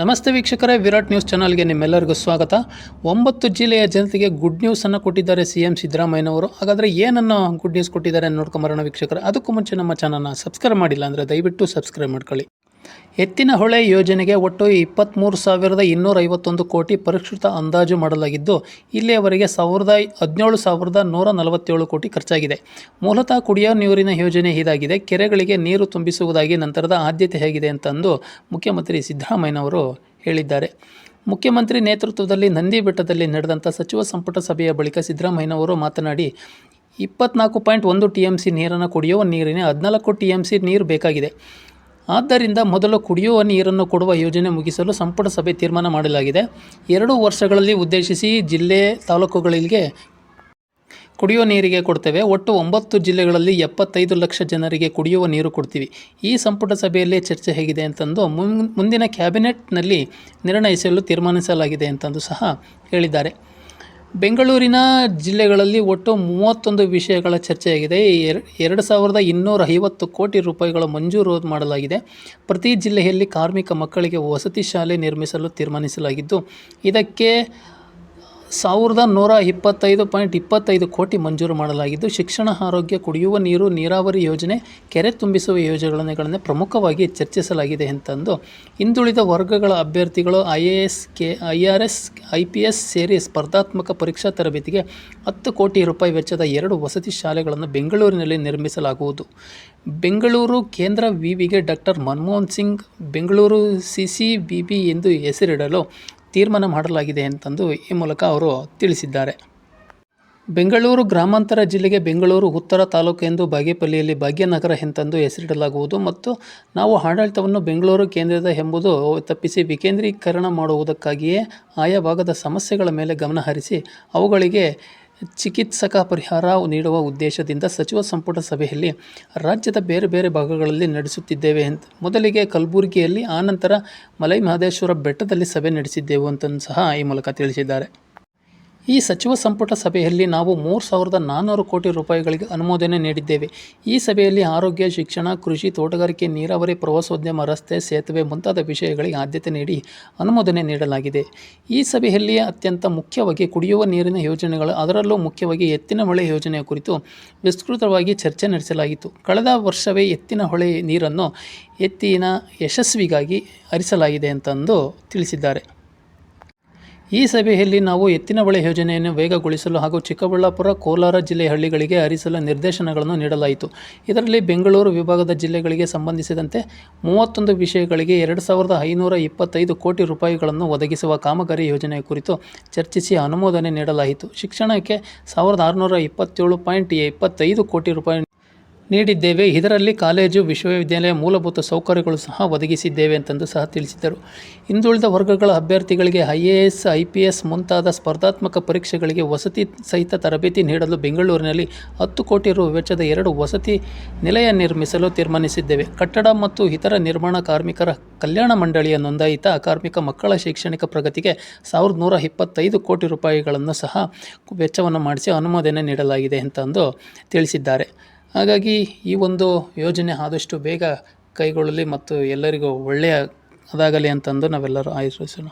ನಮಸ್ತೆ ವೀಕ್ಷಕರೇ, ವಿರಾಟ್ ನ್ಯೂಸ್ ಚಾನಲ್ಗೆ ನಿಮ್ಮೆಲ್ಲರಿಗೂ ಸ್ವಾಗತ. ಒಂಬತ್ತು ಜಿಲ್ಲೆಯ ಜನತೆಗೆ ಗುಡ್ ನ್ಯೂಸನ್ನು ಕೊಟ್ಟಿದ್ದಾರೆ ಸಿ ಎಂ ಸಿದ್ದರಾಮಯ್ಯನವರು. ಹಾಗಾದರೆ ಏನನ್ನು ಗುಡ್ ನ್ಯೂಸ್ ಕೊಟ್ಟಿದ್ದಾರೆ ನೋಡ್ಕೊಂಬರೋಣ ವೀಕ್ಷಕರೇ, ಅದಕ್ಕೂ ಮುಂಚೆ ನಮ್ಮ ಚಾನಲ್ನ ಸಬ್ಸ್ಕ್ರೈಬ್ ಮಾಡಿಲ್ಲ ಅಂದರೆ ದಯವಿಟ್ಟು ಸಬ್ಸ್ಕ್ರೈಬ್ ಮಾಡ್ಕೊಳ್ಳಿ. ಎತ್ತಿನ ಹೊಳೆ ಯೋಜನೆಗೆ ಒಟ್ಟು ಇಪ್ಪತ್ತ್ಮೂರು ಸಾವಿರದ ಇನ್ನೂರ ಐವತ್ತೊಂದು ಕೋಟಿ ಪರಿಷ್ಕೃತ ಅಂದಾಜು ಮಾಡಲಾಗಿದ್ದು, ಇಲ್ಲಿಯವರೆಗೆ ಸಾವಿರದ ಹದಿನೇಳು ಸಾವಿರದ ನೂರ ನಲವತ್ತೇಳು ಕೋಟಿ ಖರ್ಚಾಗಿದೆ. ಮೂಲತಃ ಕುಡಿಯೋ ನೀರಿನ ಯೋಜನೆ ಇದಾಗಿದೆ. ಕೆರೆಗಳಿಗೆ ನೀರು ತುಂಬಿಸುವುದಾಗಿ ನಂತರದ ಆದ್ಯತೆ ಹೇಗಿದೆ ಅಂತಂದು ಮುಖ್ಯಮಂತ್ರಿ ಸಿದ್ದರಾಮಯ್ಯನವರು ಹೇಳಿದ್ದಾರೆ. ಮುಖ್ಯಮಂತ್ರಿ ನೇತೃತ್ವದಲ್ಲಿ ನಂದಿ ಬೆಟ್ಟದಲ್ಲಿ ನಡೆದಂಥ ಸಚಿವ ಸಂಪುಟ ಸಭೆಯ ಬಳಿಕ ಸಿದ್ದರಾಮಯ್ಯನವರು ಮಾತನಾಡಿ, ಇಪ್ಪತ್ನಾಲ್ಕು ಪಾಯಿಂಟ್ ಒಂದು ಟಿ ಎಂ ಸಿ ನೀರನ್ನು ಕುಡಿಯುವ ನೀರಿನ ಹದಿನಾಲ್ಕು ಟಿ ಎಂ ಸಿ ನೀರು ಬೇಕಾಗಿದೆ. ಆದ್ದರಿಂದ ಮೊದಲು ಕುಡಿಯುವ ನೀರನ್ನು ಕೊಡುವ ಯೋಜನೆ ಮುಗಿಸಲು ಸಂಪುಟ ಸಭೆ ತೀರ್ಮಾನ ಮಾಡಲಾಗಿದೆ. ಎರಡು ವರ್ಷಗಳಲ್ಲಿ ಉದ್ದೇಶಿಸಿ ಜಿಲ್ಲೆ ತಾಲೂಕುಗಳಿಗೆ ಕುಡಿಯುವ ನೀರಿಗೆ ಕೊಡ್ತೇವೆ. ಒಟ್ಟು ಒಂಬತ್ತು ಜಿಲ್ಲೆಗಳಲ್ಲಿ ಎಪ್ಪತ್ತೈದು ಲಕ್ಷ ಜನರಿಗೆ ಕುಡಿಯುವ ನೀರು ಕೊಡ್ತೀವಿ. ಈ ಸಂಪುಟ ಸಭೆಯಲ್ಲಿ ಚರ್ಚೆ ಹೇಗಿದೆ ಅಂತಂದು ಮುಂದಿನ ಕ್ಯಾಬಿನೆಟ್ನಲ್ಲಿ ನಿರ್ಣಯಿಸಲು ತೀರ್ಮಾನಿಸಲಾಗಿದೆ ಅಂತಂದು ಸಹ ಹೇಳಿದ್ದಾರೆ. ಬೆಂಗಳೂರಿನ ಜಿಲ್ಲೆಗಳಲ್ಲಿ ಒಟ್ಟು ಮೂವತ್ತೊಂದು ವಿಷಯಗಳ ಚರ್ಚೆಯಾಗಿದೆ. ಎರ- ಎರಡು ಸಾವಿರದ ಇನ್ನೂರ ಐವತ್ತು ಕೋಟಿ ರೂಪಾಯಿಗಳ ಮಂಜೂರು ಮಾಡಲಾಗಿದೆ. ಪ್ರತಿ ಜಿಲ್ಲೆಯಲ್ಲಿ ಕಾರ್ಮಿಕ ಮಕ್ಕಳಿಗೆ ವಸತಿ ಶಾಲೆ ನಿರ್ಮಿಸಲು ತೀರ್ಮಾನಿಸಲಾಗಿದ್ದು, ಇದಕ್ಕೆ ಸಾವಿರದ ನೂರ ಇಪ್ಪತ್ತೈದು ಪಾಯಿಂಟ್ ಇಪ್ಪತ್ತೈದು ಕೋಟಿ ಮಂಜೂರು ಮಾಡಲಾಗಿದ್ದು, ಶಿಕ್ಷಣ, ಆರೋಗ್ಯ, ಕುಡಿಯುವ ನೀರು, ನೀರಾವರಿ ಯೋಜನೆ, ಕೆರೆ ತುಂಬಿಸುವ ಯೋಜನೆಗಳನ್ನು ಪ್ರಮುಖವಾಗಿ ಚರ್ಚಿಸಲಾಗಿದೆ ಅಂತಂದು ಹಿಂದುಳಿದ ವರ್ಗಗಳ ಅಭ್ಯರ್ಥಿಗಳು I A S, K, I R S, I P S ಸೇರಿ ಸ್ಪರ್ಧಾತ್ಮಕ ಪರೀಕ್ಷಾ ತರಬೇತಿಗೆ ಹತ್ತು ಕೋಟಿ ರೂಪಾಯಿ ವೆಚ್ಚದ ಎರಡು ವಸತಿ ಶಾಲೆಗಳನ್ನು ಬೆಂಗಳೂರಿನಲ್ಲಿ ನಿರ್ಮಿಸಲಾಗುವುದು. ಬೆಂಗಳೂರು ಕೇಂದ್ರ ವಿವಿಗೆ doctor Manmohan Singh, Bengaluru C C B B ಎಂದು ಹೆಸರಿಡಲು ತೀರ್ಮಾನ ಮಾಡಲಾಗಿದೆ ಅಂತಂದು ಈ ಮೂಲಕ ಅವರು ತಿಳಿಸಿದ್ದಾರೆ. ಬೆಂಗಳೂರು ಗ್ರಾಮಾಂತರ ಜಿಲ್ಲೆಗೆ ಬೆಂಗಳೂರು ಉತ್ತರ ತಾಲೂಕು ಎಂದು ಬಾಗೇಪಲ್ಲಿಯಲ್ಲಿ ಭಾಗ್ಯನಗರ ಎಂತಂದು ಹೆಸರಿಡಲಾಗುವುದು ಮತ್ತು ನಾವು ಆಡಳಿತವನ್ನು ಬೆಂಗಳೂರು ಕೇಂದ್ರದ ಎಂಬುದು ತಪ್ಪಿಸಿ ವಿಕೇಂದ್ರೀಕರಣ ಮಾಡುವುದಕ್ಕಾಗಿಯೇ ಆಯಾ ಭಾಗದ ಸಮಸ್ಯೆಗಳ ಮೇಲೆ ಗಮನ ಹರಿಸಿ ಅವುಗಳಿಗೆ ಚಿಕಿತ್ಸಕ ಪರಿಹಾರ ನೀಡುವ ಉದ್ದೇಶದಿಂದ ಸಚಿವ ಸಂಪುಟ ಸಭೆಯಲ್ಲಿ ರಾಜ್ಯದ ಬೇರೆ ಬೇರೆ ಭಾಗಗಳಲ್ಲಿ ನಡೆಸುತ್ತಿದ್ದೇವೆ ಅಂತ. ಮೊದಲಿಗೆ ಕಲಬುರಗಿಯಲ್ಲಿ, ಆನಂತರ ಮಲೈ ಮಹದೇಶ್ವರ ಬೆಟ್ಟದಲ್ಲಿ ಸಭೆ ನಡೆಸಿದ್ದೆವು ಅಂತಲೂ ಸಹ ಈ ಮೂಲಕ ತಿಳಿಸಿದ್ದಾರೆ. ಈ ಸಚಿವ ಸಂಪುಟ ಸಭೆಯಲ್ಲಿ ನಾವು ಮೂರು ಸಾವಿರದ ನಾನ್ನೂರು ಕೋಟಿ ರೂಪಾಯಿಗಳಿಗೆ ಅನುಮೋದನೆ ನೀಡಿದ್ದೇವೆ. ಈ ಸಭೆಯಲ್ಲಿ ಆರೋಗ್ಯ, ಶಿಕ್ಷಣ, ಕೃಷಿ, ತೋಟಗಾರಿಕೆ, ನೀರಾವರಿ, ಪ್ರವಾಸೋದ್ಯಮ, ರಸ್ತೆ, ಸೇತುವೆ ಮುಂತಾದ ವಿಷಯಗಳಿಗೆ ಆದ್ಯತೆ ನೀಡಿ ಅನುಮೋದನೆ ನೀಡಲಾಗಿದೆ. ಈ ಸಭೆಯಲ್ಲಿ ಅತ್ಯಂತ ಮುಖ್ಯವಾಗಿ ಕುಡಿಯುವ ನೀರಿನ ಯೋಜನೆಗಳು, ಅದರಲ್ಲೂ ಮುಖ್ಯವಾಗಿ ಎತ್ತಿನ ಹೊಳೆ ಯೋಜನೆಯ ಕುರಿತು ವಿಸ್ತೃತವಾಗಿ ಚರ್ಚೆ ನಡೆಸಲಾಗಿತ್ತು. ಕಳೆದ ವರ್ಷವೇ ಎತ್ತಿನ ಹೊಳೆ ನೀರನ್ನು ಎತ್ತಿನ ಯಶಸ್ವಿಗಾಗಿ ಹರಿಸಲಾಗಿದೆ ಅಂತಂದು ತಿಳಿಸಿದ್ದಾರೆ. ಈ ಸಭೆಯಲ್ಲಿ ನಾವು ಎತ್ತಿನ ಬಳೆ ಯೋಜನೆಯನ್ನು ವೇಗಗೊಳಿಸಲು ಹಾಗೂ ಚಿಕ್ಕಬಳ್ಳಾಪುರ, ಕೋಲಾರ ಜಿಲ್ಲೆಯ ಹಳ್ಳಿಗಳಿಗೆ ಹರಿಸಲು ನಿರ್ದೇಶನಗಳನ್ನು ನೀಡಲಾಯಿತು. ಇದರಲ್ಲಿ ಬೆಂಗಳೂರು ವಿಭಾಗದ ಜಿಲ್ಲೆಗಳಿಗೆ ಸಂಬಂಧಿಸಿದಂತೆ ಮೂವತ್ತೊಂದು ವಿಷಯಗಳಿಗೆ ಎರಡು ಸಾವಿರದ ಐನೂರ ಇಪ್ಪತ್ತೈದು ಕೋಟಿ ರೂಪಾಯಿಗಳನ್ನು ಒದಗಿಸುವ ಕಾಮಗಾರಿ ಯೋಜನೆ ಕುರಿತು ಚರ್ಚಿಸಿ ಅನುಮೋದನೆ ನೀಡಲಾಯಿತು. ಶಿಕ್ಷಣಕ್ಕೆ ಸಾವಿರದ ಆರುನೂರ ಇಪ್ಪತ್ತೇಳು ಪಾಯಿಂಟ್ ಇಪ್ಪತ್ತೈದು ಕೋಟಿ ರೂಪಾಯಿ ನೀಡಿದ್ದೇವೆ. ಇದರಲ್ಲಿ ಕಾಲೇಜು, ವಿಶ್ವವಿದ್ಯಾಲಯ ಮೂಲಭೂತ ಸೌಕರ್ಯಗಳು ಸಹ ಒದಗಿಸಿದ್ದೇವೆ ಅಂತಂದು ಸಹ ತಿಳಿಸಿದರು ಹಿಂದುಳಿದ ವರ್ಗಗಳ ಅಭ್ಯರ್ಥಿಗಳಿಗೆ I A S, I P S ಮುಂತಾದ ಸ್ಪರ್ಧಾತ್ಮಕ ಪರೀಕ್ಷೆಗಳಿಗೆ ವಸತಿ ಸಹಿತ ತರಬೇತಿ ನೀಡಲು ಬೆಂಗಳೂರಿನಲ್ಲಿ ಹತ್ತು ಕೋಟಿ ರು ವೆಚ್ಚದ ಎರಡು ವಸತಿ ನಿಲಯ ನಿರ್ಮಿಸಲು ತೀರ್ಮಾನಿಸಿದ್ದೇವೆ. ಕಟ್ಟಡ ಮತ್ತು ಇತರ ನಿರ್ಮಾಣ ಕಾರ್ಮಿಕರ ಕಲ್ಯಾಣ ಮಂಡಳಿಯ ನೋಂದಾಯಿತ ಕಾರ್ಮಿಕ ಮಕ್ಕಳ ಶೈಕ್ಷಣಿಕ ಪ್ರಗತಿಗೆ ಸಾವಿರದ ನೂರ ಇಪ್ಪತ್ತೈದು ಕೋಟಿ ರೂಪಾಯಿಗಳನ್ನು ಸಹ ವೆಚ್ಚವನ್ನು ಮಾಡಿಸಿ ಅನುಮೋದನೆ ನೀಡಲಾಗಿದೆ ಅಂತಂದು ತಿಳಿಸಿದ್ದಾರೆ. ಹಾಗಾಗಿ ಈ ಒಂದು ಯೋಜನೆ ಆದಷ್ಟು ಬೇಗ ಕೈಗೊಳ್ಳಲಿ ಮತ್ತು ಎಲ್ಲರಿಗೂ ಒಳ್ಳೆಯ ಅದಾಗಲಿ ಅಂತಂದು ನಾವೆಲ್ಲರೂ ಆಶಿಸೋಣ.